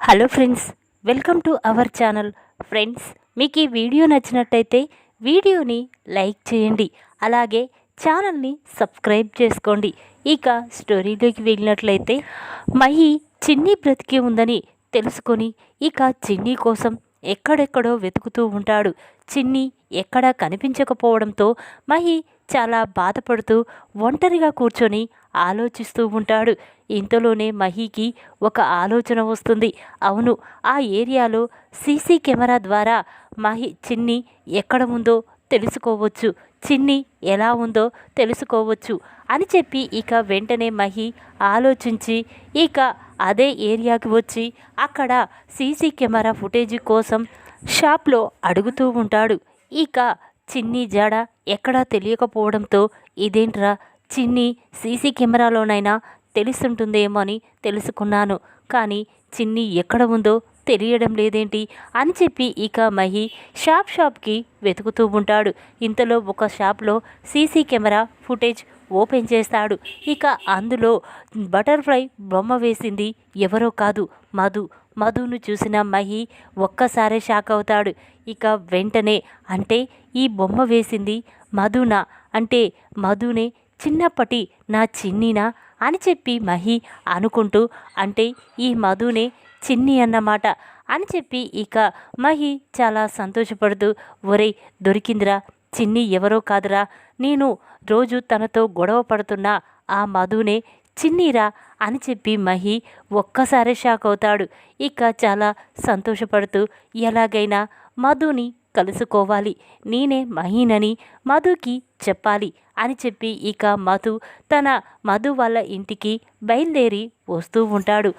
Hello friends welcome to our channel. Friends మీకు ఈ video నచ్చినట్టయితే వీడియోని లైక్ చేయండి. అలాగే ఛానల్ని సబ్స్క్రైబ్ చేసుకోండి. ఇక స్టోరీలోకి వెళ్ళినట్లయితే మహి చిన్ని బ్రతికి ఉందని తెలుసుకొని ఇక చిన్ని కోసం ఎక్కడెక్కడో వెతుకుతూ ఉంటాడు. చిన్ని ఎక్కడా కనిపించకపోవడంతో మహి చాలా బాధపడుతూ ఒంటరిగా కూర్చొని ఆలోచిస్తూ ఉంటాడు. ఇంతలోనే మహీకి ఒక ఆలోచన వస్తుంది. అవును ఆ ఏరియాలో సీసీ కెమెరా ద్వారా మహి చిన్ని ఎక్కడ ఉందో తెలుసుకోవచ్చు. చిన్ని ఎలా ఉందో తెలుసుకోవచ్చు అని చెప్పి ఇక వెంటనే మహి ఆలోచించి ఇక అదే ఏరియాకి వచ్చి అక్కడ సీసీ కెమెరా ఫుటేజీ కోసం షాప్లో అడుగుతూ ఉంటాడు. ఇక చిన్ని జాడ ఎక్కడా తెలియకపోవడంతో ఇదేంట్రా? చిన్ని సీసీ కెమెరాలోనైనా తెలుస్తుంటుందేమో అని తెలుసుకున్నాను. కానీ చిన్ని ఎక్కడ ఉందో తెలియడం లేదేంటి అని చెప్పి ఇక మహి షాప్ షాప్కి వెతుకుతూ ఉంటాడు. ఇంతలో ఒక షాప్లో సీసీ కెమెరా ఫుటేజ్ ఓపెన్ చేస్తాడు. ఇక అందులో బటర్ఫ్లై బొమ్మ వేసింది ఎవరో కాదు మధు. మధును చూసిన మహి ఒక్కసారే షాక్ అవుతాడు. ఇక వెంటనే అంటే ఈ బొమ్మ వేసింది మధునా? అంటే మధునే చిన్నప్పటి నా చిన్నినా? అని చెప్పి మహి అనుకుంటూ అంటే ఈ మధునే చిన్ని అన్నమాట అని చెప్పి ఇక మహి చాలా సంతోషపడుతూ ఒరేయ్ దొరికిందిరా చిన్ని ఎవరో కాదురా నేను రోజు తనతో గొడవ పడుతున్న ఆ మధునే చిన్నీరా అని చెప్పి మహి ఒక్కసారి షాక్ అవుతాడు. ఇక చాలా సంతోషపడుతూ ఎలాగైనా మధుని కలుసుకోవాలి. నేనే మహీనని మధుకి చెప్పాలి అని చెప్పి ఇక మధు తన మధు వాళ్ళ ఇంటికి బయలుదేరి వస్తూ ఉంటాడు.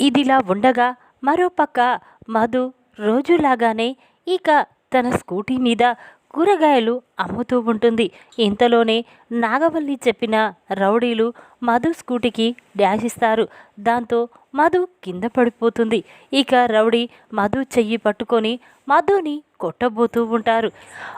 ఇదిలా ఉండగా మరోపక్క మధు రోజులాగానే ఇక తన స్కూటీ మీద కూరగాయలు అమ్ముతూ ఉంటుంది. ఇంతలోనే నాగవల్లి చెప్పిన రౌడీలు మధు స్కూటీకి డ్యాష్ ఇస్తారు. దాంతో మధు కింద పడిపోతుంది. ఇక రౌడీ మధు చెయ్యి పట్టుకొని మధుని కొట్టబోతూ ఉంటారు.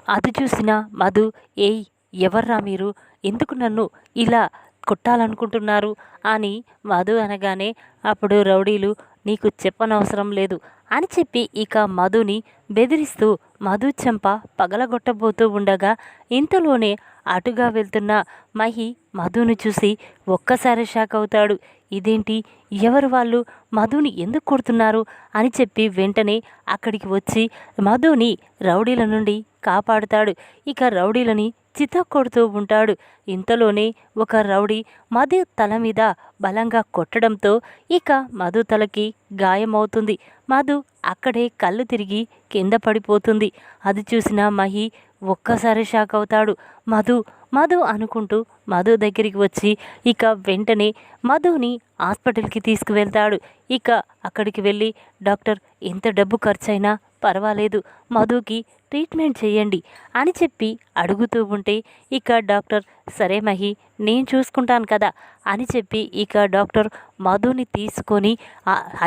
అది చూసిన మధు ఏయ్ ఎవర్రా మీరు? ఎందుకు నన్ను ఇలా కొట్టాలనుకుంటున్నారు? అని మధు అనగానే అప్పుడు రౌడీలు నీకు చెప్పనవసరం లేదు. అని చెప్పి ఇక మధుని బెదిరిస్తూ మధు చెంప పగలగొట్టబోతూ ఉండగా ఇంతలోనే అటుగా వెళ్తున్న మహి మధుని చూసి ఒక్కసారి షాక్ అవుతాడు ఇదేంటి? ఎవరు వాళ్ళు? మధుని ఎందుకు కొడుతున్నారు? అని చెప్పి వెంటనే అక్కడికి వచ్చి మధుని రౌడీల నుండి కాపాడుతాడు. ఇక రౌడీలని చిత కొడుతూ ఉంటాడు. ఇంతలోనే ఒక రౌడీ మధు తల మీద బలంగా కొట్టడంతో ఇక మధు తలకి గాయమవుతుంది. మధు అక్కడే కళ్ళు తిరిగి కింద పడిపోతుంది. అది చూసిన మహి ఒక్కసారి షాక్ అవుతాడు. మధు మధు అనుకుంటూ మధు దగ్గరికి వచ్చి ఇక వెంటనే మధుని హాస్పిటల్కి తీసుకువెళ్తాడు. ఇక అక్కడికి వెళ్ళి డాక్టర్ ఎంత డబ్బు ఖర్చైనా పర్వాలేదు. మధుకి ట్రీట్మెంట్ చేయండి అని చెప్పి అడుగుతూ ఉంటే ఇక డాక్టర్ సరే మహి నేను చూసుకుంటాను కదా అని చెప్పి ఇక డాక్టర్ మధుని తీసుకొని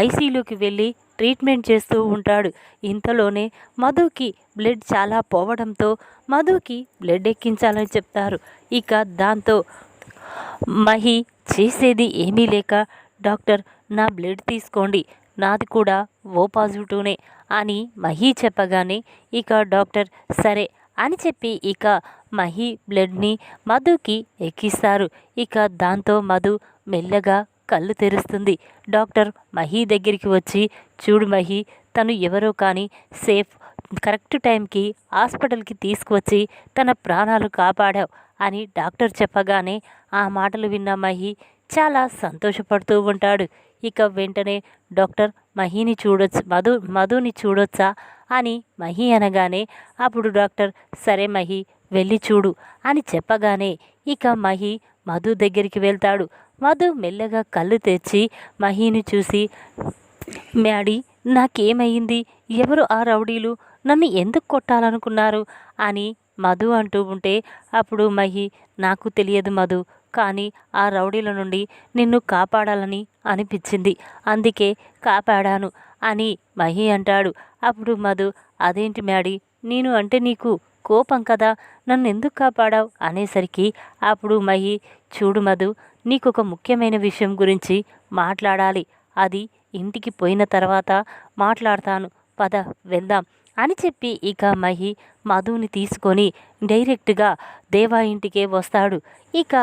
ఐసీయూలోకి వెళ్ళి ట్రీట్మెంట్ చేస్తూ ఉంటాడు. ఇంతలోనే మధుకి బ్లడ్ చాలా పోవడంతో మధుకి బ్లడ్ ఎక్కించాలని చెప్తారు. ఇక దాంతో మహి చేసేది ఏమీ లేక డాక్టర్ నా బ్లడ్ తీసుకోండి నాది కూడా ఓ పాజిటివ్నే అని మహి చెప్పగానే ఇక డాక్టర్ సరే అని చెప్పి ఇక మహి బ్లడ్ని మధుకి ఎక్కిస్తారు. ఇక దాంతో మధు మెల్లగా కళ్ళు తెరుస్తుంది. డాక్టర్ మహి దగ్గరికి వచ్చి చూడు మహి తను ఎవరో కానీ సేఫ్ కరెక్ట్ టైంకి హాస్పిటల్కి తీసుకువచ్చి తన ప్రాణాలు కాపాడావు అని డాక్టర్ చెప్పగానే ఆ మాటలు విన్న మహి చాలా సంతోషపడుతూ ఉంటాడు. ఇక వెంటనే డాక్టర్ మహిని చూడొచ్చు మధు మధుని చూడొచ్చా అని మహి అనగానే అప్పుడు డాక్టర్ సరే మహి వెళ్ళి చూడు అని చెప్పగానే ఇక మహి మధు దగ్గరికి వెళ్తాడు. మధు మెల్లగా కళ్ళు తెచ్చి మహిని చూసి మ్యాడీ నాకేమైంది? ఎవరు ఆ రౌడీలు? నన్ను ఎందుకు కొట్టాలనుకున్నారు? అని మధు అంటూ ఉంటే అప్పుడు మహి నాకు తెలియదు మధు కానీ ఆ రౌడీల నుండి నిన్ను కాపాడాలని అనిపించింది. అందుకే కాపాడాను అని మహి అంటాడు. అప్పుడు మధు అదేంటి మ్యాడీ నేను అంటే నీకు కోపం కదా నన్ను ఎందుకు కాపాడావు? అనేసరికి అప్పుడు మహి చూడు మధు నీకు ఒక ముఖ్యమైన విషయం గురించి మాట్లాడాలి. అది ఇంటికి పోయిన తర్వాత మాట్లాడతాను. పద వెళ్దాం. అని చెప్పి ఇక మహి మధుని తీసుకొని డైరెక్ట్గా దేవా ఇంటికే వస్తాడు. ఇక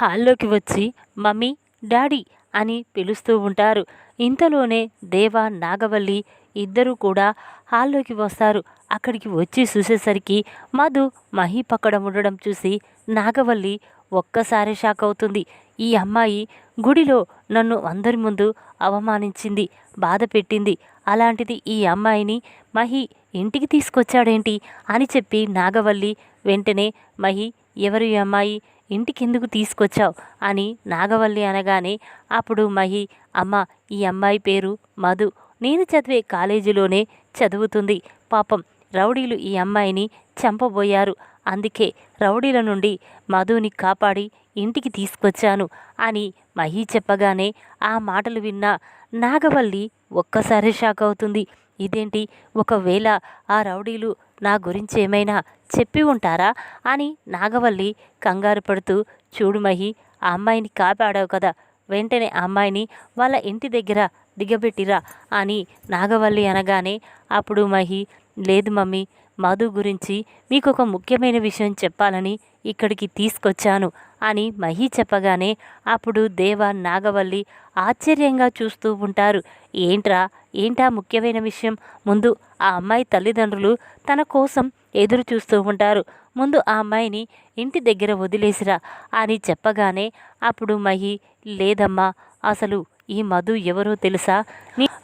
హాల్లోకి వచ్చి మమ్మీ డాడీ అని పిలుస్తూ ఉంటారు. ఇంతలోనే దేవా నాగవల్లి ఇద్దరూ కూడా హాల్లోకి వస్తారు. అక్కడికి వచ్చి చూసేసరికి మధు మహి పక్కన ఉండడం చూసి నాగవల్లి ఒక్కసారి షాక్ అవుతుంది. ఈ అమ్మాయి గుడిలో నన్ను అందరి ముందు అవమానించింది బాధ పెట్టింది. అలాంటిది ఈ అమ్మాయిని మహి ఇంటికి తీసుకొచ్చాడేంటి అని చెప్పి నాగవల్లి వెంటనే మహి ఎవరు ఈ అమ్మాయి? ఇంటికి ఎందుకు తీసుకొచ్చావు? అని నాగవల్లి అనగానే అప్పుడు మహి అమ్మ ఈ అమ్మాయి పేరు మధు. నేను చదివే కాలేజీలోనే చదువుతుంది. పాపం రౌడీలు ఈ అమ్మాయిని చంపబోయారు. అందుకే రౌడీల నుండి మధుని కాపాడి ఇంటికి తీసుకొచ్చాను అని మహి చెప్పగానే ఆ మాటలు విన్న నాగవల్లి ఒక్కసారి షాక్ అవుతుంది. ఇదేంటి? ఒకవేళ ఆ రౌడీలు నా గురించి ఏమైనా చెప్పి ఉంటారా? అని నాగవల్లి కంగారు పడుతూ చూడు మహి ఆ అమ్మాయిని కాపాడావు కదా. వెంటనే ఆ అమ్మాయిని వాళ్ళ ఇంటి దగ్గర దిగబెట్టిరా అని నాగవల్లి అనగానే అప్పుడు మహి లేదు మమ్మీ మధు గురించి మీకు ఒక ముఖ్యమైన విషయం చెప్పాలని ఇక్కడికి తీసుకొచ్చాను అని మహి చెప్పగానే అప్పుడు దేవ నాగవల్లి ఆశ్చర్యంగా చూస్తూ ఉంటారు. ఏంట్రా? ఏంటా ముఖ్యమైన విషయం? ముందు ఆ అమ్మాయి తల్లిదండ్రులు తన కోసం ఎదురు చూస్తూ ఉంటారు. ముందు ఆ అమ్మాయిని ఇంటి దగ్గర వదిలేసిరా అని చెప్పగానే అప్పుడు మహి లేదమ్మా అసలు ఈ మధు ఎవరో తెలుసా?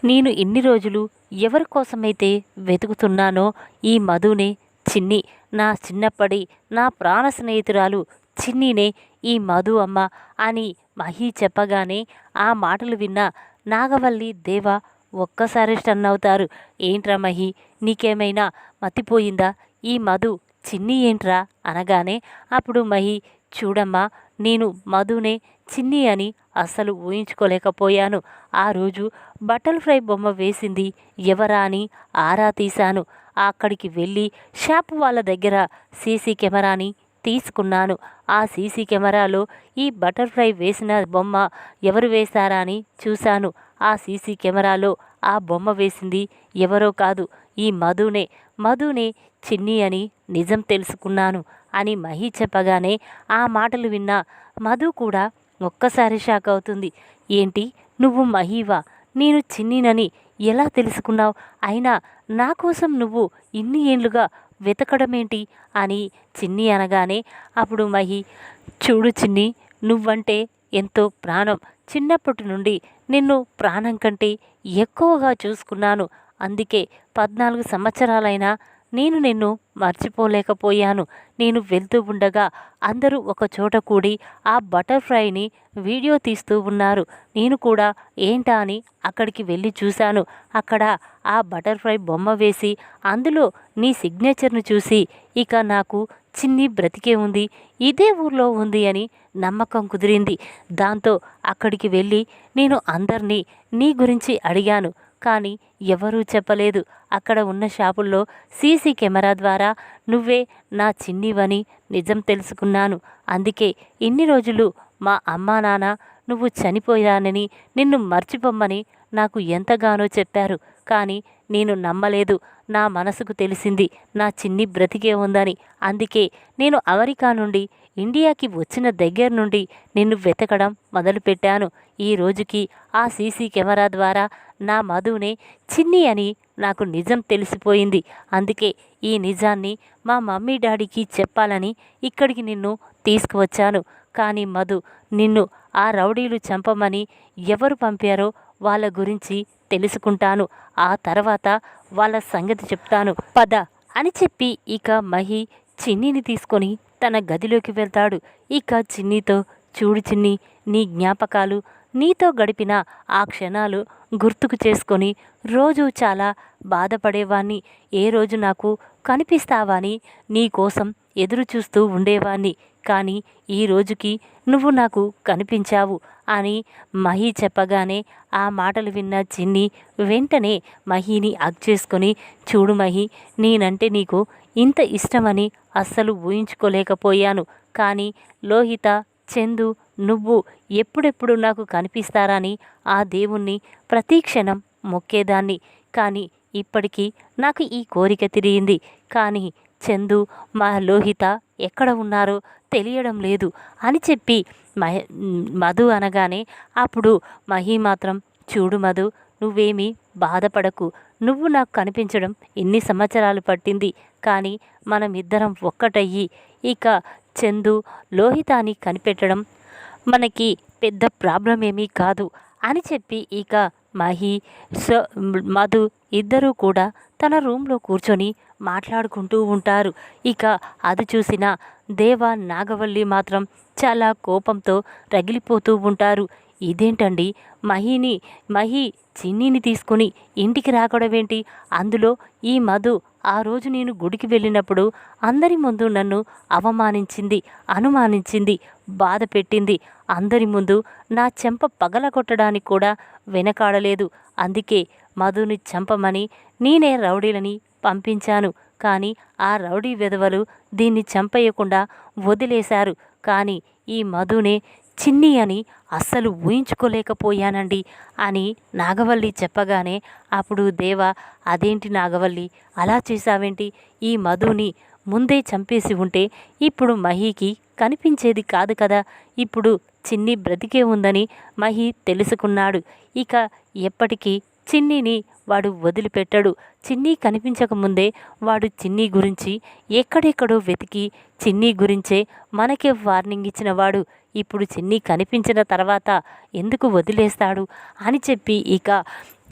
నేను ఇన్ని రోజులు ఎవరి కోసమైతే వెతుకుతున్నానో ఈ మధునే చిన్ని నా చిన్నప్పటి నా ప్రాణ స్నేహితురాలు చిన్నినే ఈ మధు అమ్మ అని మహి చెప్పగానే ఆ మాటలు విన్న నాగవల్లి దేవ ఒక్కసారి స్టన్ అవుతారు. ఏంట్రా మహి నీకేమైనా మతిపోయిందా? ఈ మధు చిన్ని ఏంట్రా? అనగానే అప్పుడు మహి చూడమ్మా నేను మధునే చిన్ని అని అస్సలు ఊహించుకోలేకపోయాను. ఆ రోజు బటర్ ఫ్రై బొమ్మ వేసింది ఎవరా అని ఆరా తీశాను. అక్కడికి వెళ్ళి షాప్ వాళ్ళ దగ్గర సీసీ కెమెరాని తీసుకున్నాను. ఆ సీసీ కెమెరాలో ఈ బటర్ఫ్లై వేసిన బొమ్మ ఎవరు వేశారా అని చూశాను. ఆ సీసీ కెమెరాలో ఆ బొమ్మ వేసింది ఎవరో కాదు ఈ మధునే. మధునే చిన్ని అని నిజం తెలుసుకున్నాను అని మహి చెప్పగానే ఆ మాటలు విన్న మధు కూడా ఒక్కసారి షాక్ అవుతుంది. ఏంటి? నువ్వు మహీవా? నేను చిన్నినని ఎలా తెలుసుకున్నావు? అయినా నా కోసం నువ్వు ఇన్ని ఏండ్లుగా వెతకడమేంటి? అని చిన్ని అనగానే అప్పుడు మహి చూడు చిన్ని నువ్వంటే ఎంతో ప్రాణం. చిన్నప్పటి నుండి నిన్ను ప్రాణం కంటే ఎక్కువగా చూసుకున్నాను. అందుకే పద్నాలుగు సంవత్సరాలైనా నేను నిన్ను మర్చిపోలేకపోయాను. నేను వెళ్తూ ఉండగా అందరూ ఒక చోట కూడి ఆ బటర్ఫ్లైని వీడియో తీస్తూ ఉన్నారు. నేను కూడా ఏంటా అని అక్కడికి వెళ్ళి చూశాను. అక్కడ ఆ బటర్ఫ్లై బొమ్మ వేసి అందులో నీ సిగ్నేచర్ను చూసి ఇక నాకు చిన్ని బ్రతికే ఉంది ఇదే ఊర్లో ఉంది అని నమ్మకం కుదిరింది. దాంతో అక్కడికి వెళ్ళి నేను అందరినీ నీ గురించి అడిగాను. కానీ ఎవరూ చెప్పలేదు. అక్కడ ఉన్న షాపుల్లో సీసీ కెమెరా ద్వారా నువ్వే నా చిన్నివని నిజం తెలుసుకున్నాను. అందుకే ఇన్ని రోజులు మా అమ్మా నాన్న నువ్వు చనిపోయానని నిన్ను మర్చిపోమ్మని నాకు ఎంతగానో చెప్పారు. కానీ నేను నమ్మలేదు. నా మనసుకు తెలిసింది నా చిన్ని బ్రతికే ఉందని. అందుకే నేను అమెరికా నుండి ఇండియాకి వచ్చిన దగ్గర నుండి నిన్ను వెతకడం మొదలుపెట్టాను. ఈ రోజుకి ఆ సీసీ కెమెరా ద్వారా నా మధునే చిన్ని అని నాకు నిజం తెలిసిపోయింది. అందుకే ఈ నిజాన్ని మా మమ్మీ డాడీకి చెప్పాలని ఇక్కడికి నిన్ను తీసుకువచ్చాను. కానీ మధు నిన్ను ఆ రౌడీలు చంపమని ఎవరు పంపారో వాళ్ళ గురించి తెలుసుకుంటాను. ఆ తర్వాత వాళ్ళ సంగతి చెప్తాను. పద అని చెప్పి ఇక మహి చిన్నిని తీసుకొని తన గదిలోకి వెళ్తాడు. ఇక చిన్నితో చూడు చిన్ని నీ జ్ఞాపకాలు నీతో గడిపిన ఆ క్షణాలు గుర్తుకు చేసుకొని రోజు చాలా బాధపడేవాణ్ణి. ఏ రోజు నాకు కనిపిస్తావని నీ కోసం ఎదురు చూస్తూ ఉండేవాణ్ణి. కానీ ఈ రోజుకి నువ్వు నాకు కనిపించావు అని మహి చెప్పగానే ఆ మాటలు విన్న చిన్ని వెంటనే మహిని అగ్ చేసుకొని చూడు మహి నేనంటే నీకు ఇంత ఇష్టమని అస్సలు ఊహించుకోలేకపోయాను. కానీ లోహిత చందు నువ్వు ఎప్పుడెప్పుడు నాకు కనిపిస్తారని ఆ దేవుణ్ణి ప్రతి క్షణం మొక్కేదాన్ని. కానీ ఇప్పటికీ నాకు ఈ కోరిక తిరిగింది. కానీ చందు మా లోహిత ఎక్కడ ఉన్నారో తెలియడం లేదు అని చెప్పి మహ మధు అనగానే అప్పుడు మహి మాత్రం చూడు మధు నువ్వేమీ బాధపడకు. నువ్వు నాకు కనిపించడం ఎన్ని సంవత్సరాలు పట్టింది. కానీ మనమిద్దరం ఒక్కటయ్యి. ఇక చందు లోహితాని కనిపెట్టడం మనకి పెద్ద ప్రాబ్లం ఏమీ కాదు అని చెప్పి ఇక మహి సో మధు ఇద్దరూ కూడా తన రూమ్లో కూర్చొని మాట్లాడుకుంటూ ఉంటారు. ఇక అది చూసిన దేవ నాగవల్లి మాత్రం చాలా కోపంతో రగిలిపోతూ ఉంటారు. ఇదేంటండి? మహిని మహి చిన్నీని తీసుకుని ఇంటికి రాకడమేంటి అందులో ఈ మధు ఆ రోజు నేను గుడికి వెళ్ళినప్పుడు అందరి ముందు నన్ను అవమానించింది అనుమానించింది బాధ పెట్టింది. అందరి ముందు నా చెంప పగలగొట్టడానికి కూడా వెనకాడలేదు. అందుకే మధుని చంపమని నేనే రౌడీలని పంపించాను. కానీ ఆ రౌడీ విధవలు దీన్ని చంపేయకుండా వదిలేశారు. కానీ ఈ మధునే చిన్ని అని అస్సలు ఊహించుకోలేకపోయానండి అని నాగవల్లి చెప్పగానే అప్పుడు దేవ అదేంటి నాగవల్లి? అలా చేశావేంటి? ఈ మధుని ముందే చంపేసి ఉంటే ఇప్పుడు మహీకి కనిపించేది కాదు కదా. ఇప్పుడు చిన్ని బ్రతికే ఉందని మహి తెలుసుకున్నాడు. ఇక ఎప్పటికీ చిన్నిని వాడు వదిలిపెట్టడు. చిన్ని కనిపించకముందే వాడు చిన్ని గురించి ఎక్కడెక్కడో వెతికి చిన్ని గురించే మనకే వార్నింగ్ ఇచ్చినవాడు ఇప్పుడు చిన్ని కనిపించిన తర్వాత ఎందుకు వదిలేస్తాడు అని చెప్పి ఇక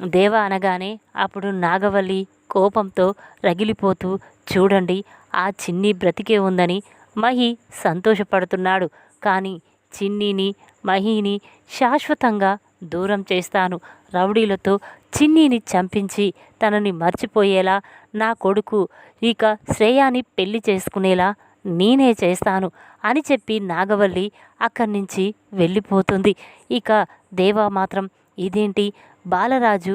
దేవ అనగానే అప్పుడు నాగవల్లి కోపంతో రగిలిపోతూ చూడండి ఆ చిన్ని బ్రతికే ఉందని మహి సంతోషపడుతున్నాడు. కానీ చిన్నిని మహిని శాశ్వతంగా దూరం చేస్తాను. రౌడీలతో చిన్నీని చంపించి తనని మర్చిపోయేలా నా కొడుకు ఇక శ్రేయాని పెళ్ళి చేసుకునేలా నేనే చేస్తాను అని చెప్పి నాగవల్లి అక్కడి నుంచి వెళ్ళిపోతుంది. ఇక దేవా మాత్రం ఇదేంటి? బాలరాజు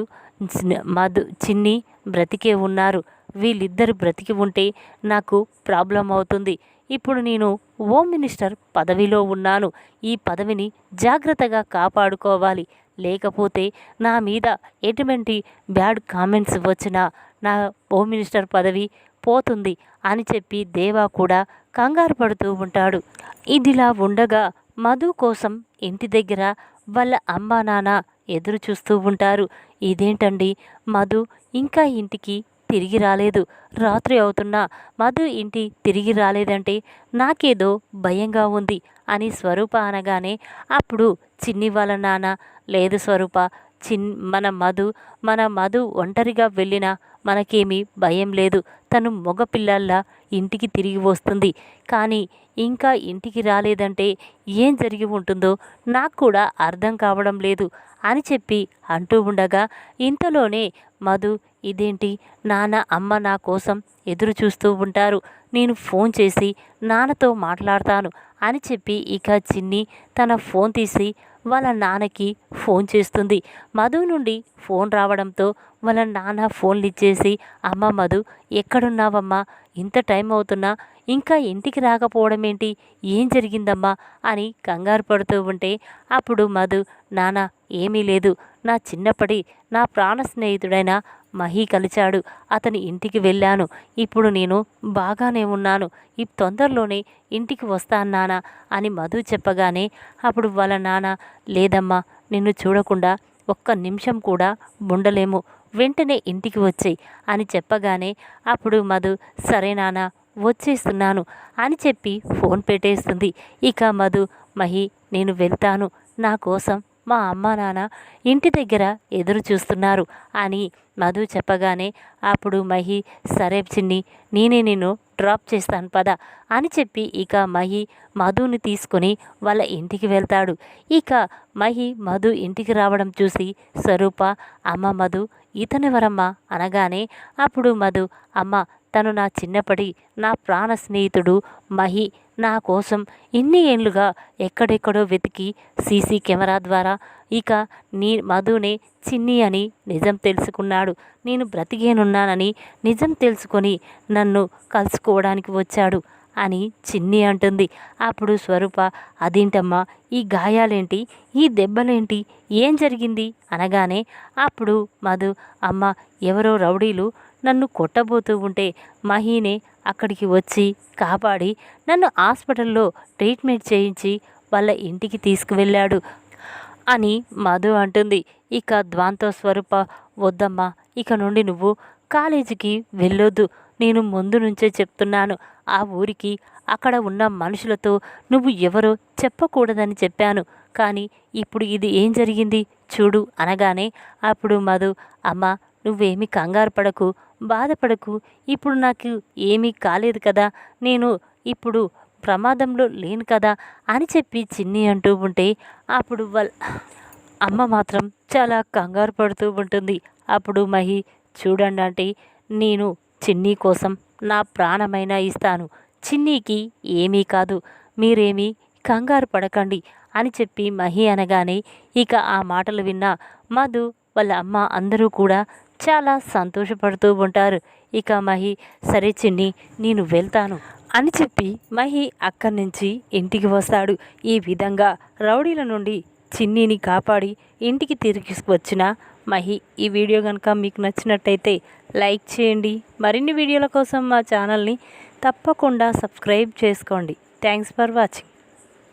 మధు చిన్ని బ్రతికే ఉన్నారు. వీళ్ళిద్దరు బ్రతికి ఉంటే నాకు ప్రాబ్లం అవుతుంది ఇప్పుడు నేను హోమ్ మినిస్టర్ పదవిలో ఉన్నాను. ఈ పదవిని జాగ్రత్తగా కాపాడుకోవాలి. లేకపోతే నా మీద ఎటువంటి బ్యాడ్ కామెంట్స్ వచ్చినా నా హోమ్ మినిస్టర్ పదవి పోతుంది అని చెప్పి దేవా కూడా కంగారు పడుతూ ఉంటాడు. ఇదిలా ఉండగా మధు కోసం ఇంటి దగ్గర వాళ్ళ అమ్మా నాన్న ఎదురు చూస్తూ ఉంటారు. ఇదేంటండి? మధు ఇంకా ఇంటికి తిరిగి రాలేదు. రాత్రి అవుతున్నా మధు ఇంటి తిరిగి రాలేదంటే నాకేదో భయంగా ఉంది అని స్వరూప అనగానే అప్పుడు చిన్ని వాళ్ళ నాన్న లేదు స్వరూప చిన్ మన మధు మన మధు ఒంటరిగా వెళ్ళినా మనకేమీ భయం లేదు. తను మగపిల్లల్లా ఇంటికి తిరిగి వస్తుంది. కానీ ఇంకా ఇంటికి రాలేదంటే ఏం జరిగి ఉంటుందో నాకు కూడా అర్థం కావడం లేదు అని చెప్పి అంటూ ఉండగా ఇంతలోనే మధు ఇదేంటి? నాన్న అమ్మ నా కోసం ఎదురు చూస్తూ ఉంటారు. నేను ఫోన్ చేసి నాన్నతో మాట్లాడతాను అని చెప్పి ఇక చిన్ని తన ఫోన్ తీసి వాళ్ళ నాన్నకి ఫోన్ చేస్తుంది. మధు నుండి ఫోన్ రావడంతో వాళ్ళ నాన్న ఫోన్లు ఇచ్చేసి అమ్మ మధు ఎక్కడున్నావమ్మా? ఇంత టైం అవుతున్నా ఇంకా ఇంటికి రాకపోవడం ఏంటి ఏం జరిగిందమ్మా? అని కంగారు పడుతూ ఉంటే అప్పుడు మధు నాన్న ఏమీ లేదు. నా చిన్నప్పటి నా ప్రాణ స్నేహితుడైన మహి కలిచాడు. అతని ఇంటికి వెళ్ళాను. ఇప్పుడు నేను బాగానే ఉన్నాను. ఈ తొందరలోనే ఇంటికి వస్తాను నాన్న అని మధు చెప్పగానే అప్పుడు వాళ్ళ నాన్న లేదమ్మా నిన్ను చూడకుండా ఒక్క నిమిషం కూడా ఉండలేము. వెంటనే ఇంటికి వచ్చేయి అని చెప్పగానే అప్పుడు మధు సరే నాన్న వచ్చేస్తున్నాను అని చెప్పి ఫోన్ పెట్టేస్తుంది. ఇక మధు మహి నేను వెళ్తాను. నా కోసం మా అమ్మ నాన్న ఇంటి దగ్గర ఎదురు చూస్తున్నారు అని మధు చెప్పగానే అప్పుడు మహి సరే చిన్ని నేనే నిన్ను డ్రాప్ చేస్తాను పద అని చెప్పి ఇక మహి మధుని తీసుకొని వాళ్ళ ఇంటికి వెళ్తాడు. ఇక మహి మధు ఇంటికి రావడం చూసి స్వరూప అమ్మ మధు ఇతనెవరమ్మా అనగానే అప్పుడు మధు అమ్మ తను నా చిన్నప్పటి నా ప్రాణ స్నేహితుడు మహి నా కోసం ఇన్ని ఏళ్ళుగా ఎక్కడెక్కడో వెతికి సీసీ కెమెరా ద్వారా ఇక నీ మధునే చిన్ని అని నిజం తెలుసుకున్నాడు. నేను బ్రతికేనున్నానని నిజం తెలుసుకొని నన్ను కలుసుకోవడానికి వచ్చాడు అని చిన్ని అంటుంది. అప్పుడు స్వరూప అదేంటమ్మా ఈ గాయాలేంటి? ఈ దెబ్బలేంటి? ఏం జరిగింది? అనగానే అప్పుడు మధు అమ్మ ఎవరో రౌడీలు నన్ను కొట్టబోతూ ఉంటే మహీనే అక్కడికి వచ్చి కాపాడి నన్ను హాస్పిటల్లో ట్రీట్మెంట్ చేయించి వాళ్ళ ఇంటికి తీసుకువెళ్ళాడు. అని మధు అంటుంది. ఇక ద్వాంతో స్వరూప వద్దమ్మా ఇక నుండి నువ్వు కాలేజీకి వెళ్ళొద్దు. నేను ముందు నుంచే చెప్తున్నాను. ఆ ఊరికి అక్కడ ఉన్న మనుషులతో నువ్వు ఎవరో చెప్పకూడదని చెప్పాను. కానీ ఇప్పుడు ఇది ఏం జరిగింది? చూడు అనగానే అప్పుడు మధు అమ్మ నువ్వేమీ కంగారు పడకు బాధపడకు. ఇప్పుడు నాకు ఏమీ కాలేదు కదా. నేను ఇప్పుడు ప్రమాదంలో లేను కదా అని చెప్పి చిన్ని అంటూ ఉంటే అప్పుడు వాళ్ళ అమ్మ మాత్రం చాలా కంగారు పడుతూ ఉంటుంది. అప్పుడు మహి చూడండి అంటే నేను చిన్ని కోసం నా ప్రాణమైనా ఇస్తాను. చిన్నీకి ఏమీ కాదు. మీరేమీ కంగారు పడకండి అని చెప్పి మహి అనగానే ఇక ఆ మాటలు విన్న మధు వాళ్ళ అమ్మ అందరూ కూడా చాలా సంతోషపడుతూ ఉంటారు. ఇక మహి సరే చిన్ని నేను వెళ్తాను. అని చెప్పి మహి అక్కడి నుంచి ఇంటికి వస్తాడు. ఈ విధంగా రౌడీల నుండి చిన్నీని కాపాడి ఇంటికి తిరిగి వచ్చిన మహి. ఈ వీడియో కనుక మీకు నచ్చినట్టయితే లైక్ చేయండి. మరిన్ని వీడియోల కోసం మా ఛానల్ని తప్పకుండా సబ్స్క్రైబ్ చేసుకోండి. Thanks for watching.